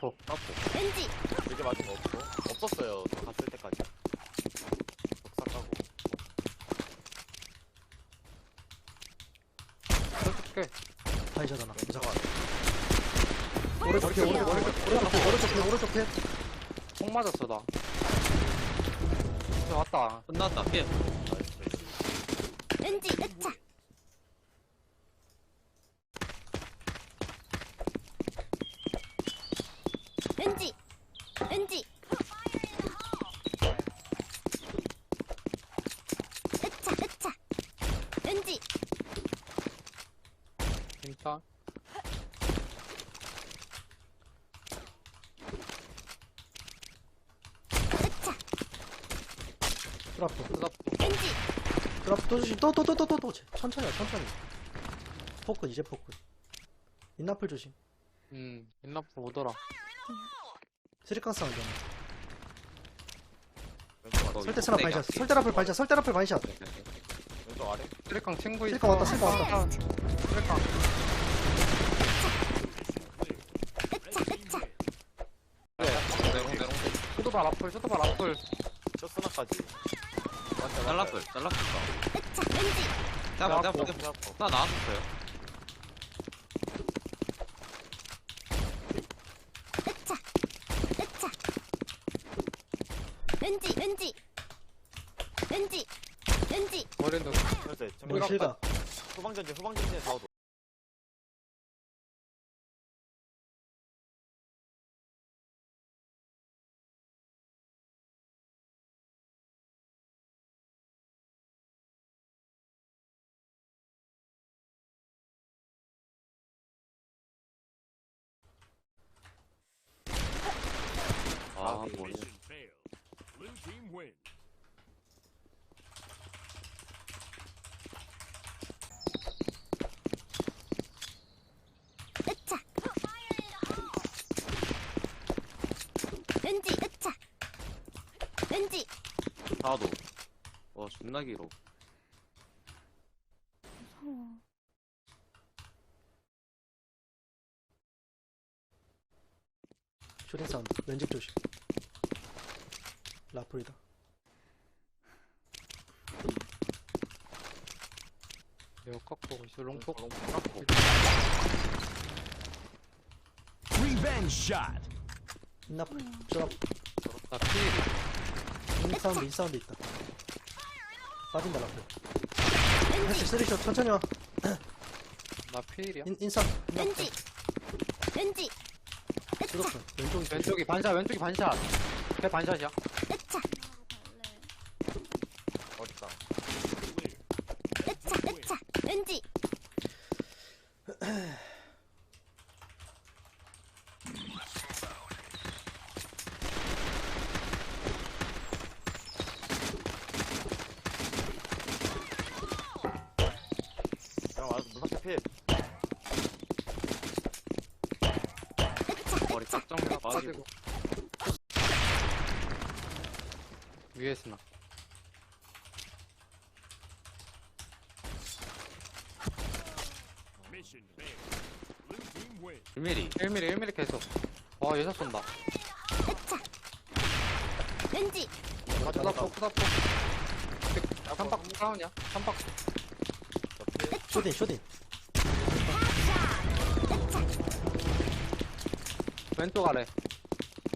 슈라포. 슈라포. 왠지 되게 맞은 거 없고. 없었어요. 저 갔을 때까지. 벽사 까고. 솔직해. 다이자잖아. 왼쪽 아래. 오른쪽 피, 오른쪽, 오른쪽, 오른쪽 피, 오른쪽 피, 오른쪽 피. 총 맞았어, 나. 저 왔다. 끝났다. 피해. 나이스. 왠지 으차 왠지 왠지 으차 으차 왠지 트라프, 슈라포. 왠지 트라프 또 조심. 또, 또, 또, 또. 천천히, 와, 천천히. 포크, 이제 포크. 인나풀 조심. 음, 인라포 오더라. 쓰리깡 사운드. 설대 스나 반샷. 설대 라플 반샷. 설대 라플 반샷. 왼쪽 아래. 쓰리깡 친구 있어. 쓰리깡 왔다, 쓰리깡 왔다. 쓰리깡. 으차 으차 내롱, 내롱. 슈도바 라플, 슈도바 라플. 첫 스나까지. 잘랐어요. 잘랐어. 으차 왠지 잡아. 잡아, 잡아. 나 나왔었어요. 왠지 왠지 머리는 설대. 뭐, 실각. 후방전진, 후방전진 사오도. 아, 머리. Mission failed. Blue team win. 으차 왠지 으차 왠지 사도. 와, 존나 길어. 슈팅 사운드. 왼쪽 조심. 라플이다. 내가 깎고 있어. 롱폭. 슈라포. Revenge shot. 인나풀. 슈라프. 나 피해. 인 사운드, 인 사운드 있다. 빠진다, 라플. 패스 쓰리샷. 천천히 와. 나 피해야. 인, 인 사운드. 왠지. 왼쪽이 왼쪽이 반샷, 왼쪽이 반샷. 걔 반샷이야. 으차 어딨다. 으차 왠지 그냥 와서 무섭게 피해. 머리 깍정 빠지고. 빠지고. 위에 스나. Mission failed. Blue team win. 1mm. 1mm, 1mm 계속. 와, 예사 쏜다. 으차 왠지 푸다포, 푸다포. 삼박 다운이야. 삼박. 쇼딘, 쇼딘. 왼쪽 아래.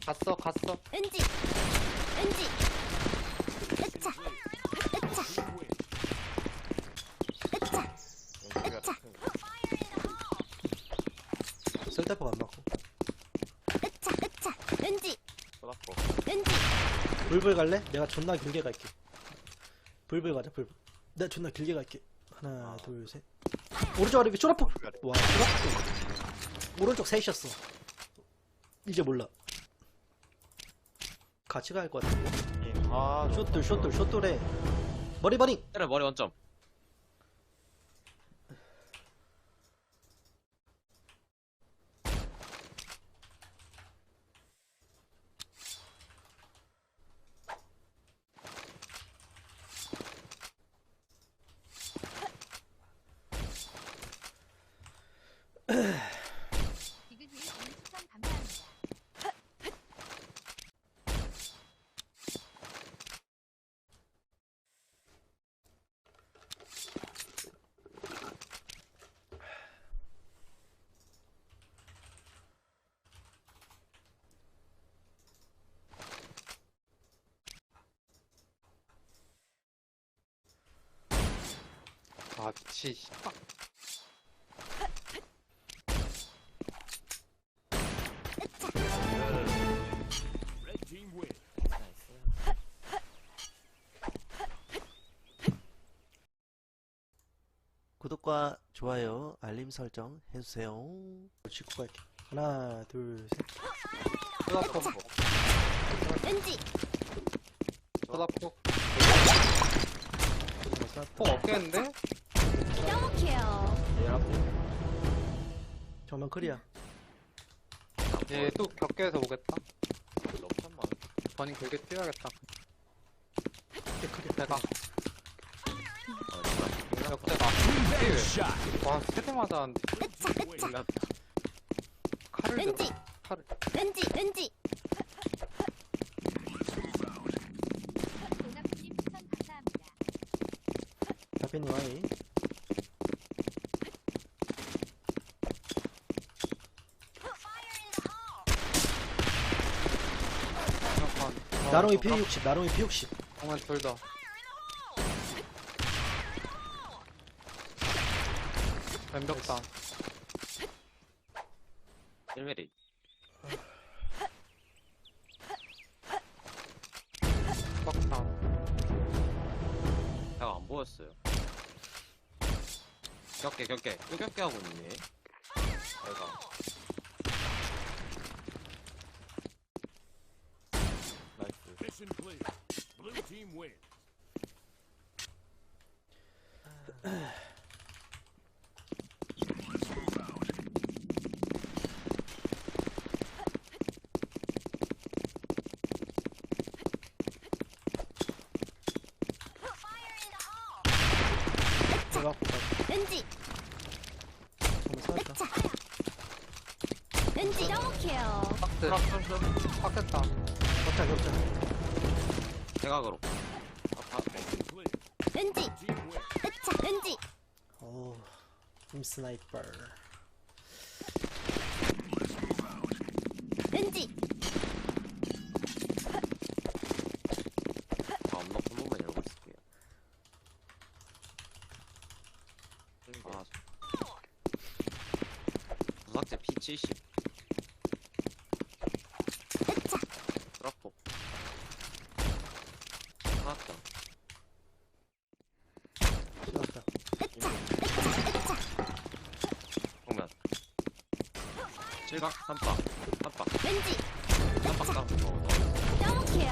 갔어, 갔어. 왠지 왠지 설대포 안 맞고. 으차 으차 왠지 슈라포. 왠지 불불 갈래? 내가 존나 길게 갈게. 불불 가자, 불불. 내가 존나 길게 갈게. 하나, 둘, 셋. 오른쪽 아래 쇼라포. 와, 쇼라포. 오른쪽 셋이었어. 이제 몰라. 같이 갈 것 같은데. 아, 숏돌, 숏돌, 숏돌에. 머리 버닝! 때려, 머리 원점. 아, 미치. 구독과 좋아요, 알림 설정 해주세요. 짚고 갈게. 하나, 둘, 셋. 쏟아폭, 은지 쏟아폭. 어, 폭 없겠는데? 더블킬 정면 클리어. 얘또 격계에서 오겠다. 럽천만. 버닝 길게 뛰어야겠다. 내가, 어, 역대가. 와, 세대 맞았는데. 으차 칼을 들어. 은지 칼을. 은지 은지 다빈이 와이. 잠깐. 나롱이 P60, 나롱이 P60. 정말 둘 다. 왼벽다. 1mm. 빡다. 내가 안 보였어요. 격게, 격게. 또 격게 하고 있네. 내가. 나이스. Mission clear. Blue team win. 내가 은지 정면 살았다. 으차 은지 더블 킬 박스. 박했다. 격자, 격자. 대각으로. 아파. Mission clear. 은지 Team win. 으차 은지 오, 임 스나이퍼. 은지 다음 너 번호만 열고 있을게요. 아, 부삭제 P70. 으차 드랍폭. 하나다. 살았다. 보면. 실각, 삼박, 삼박, 은지. 삼박, 삼박. 어, 더블킬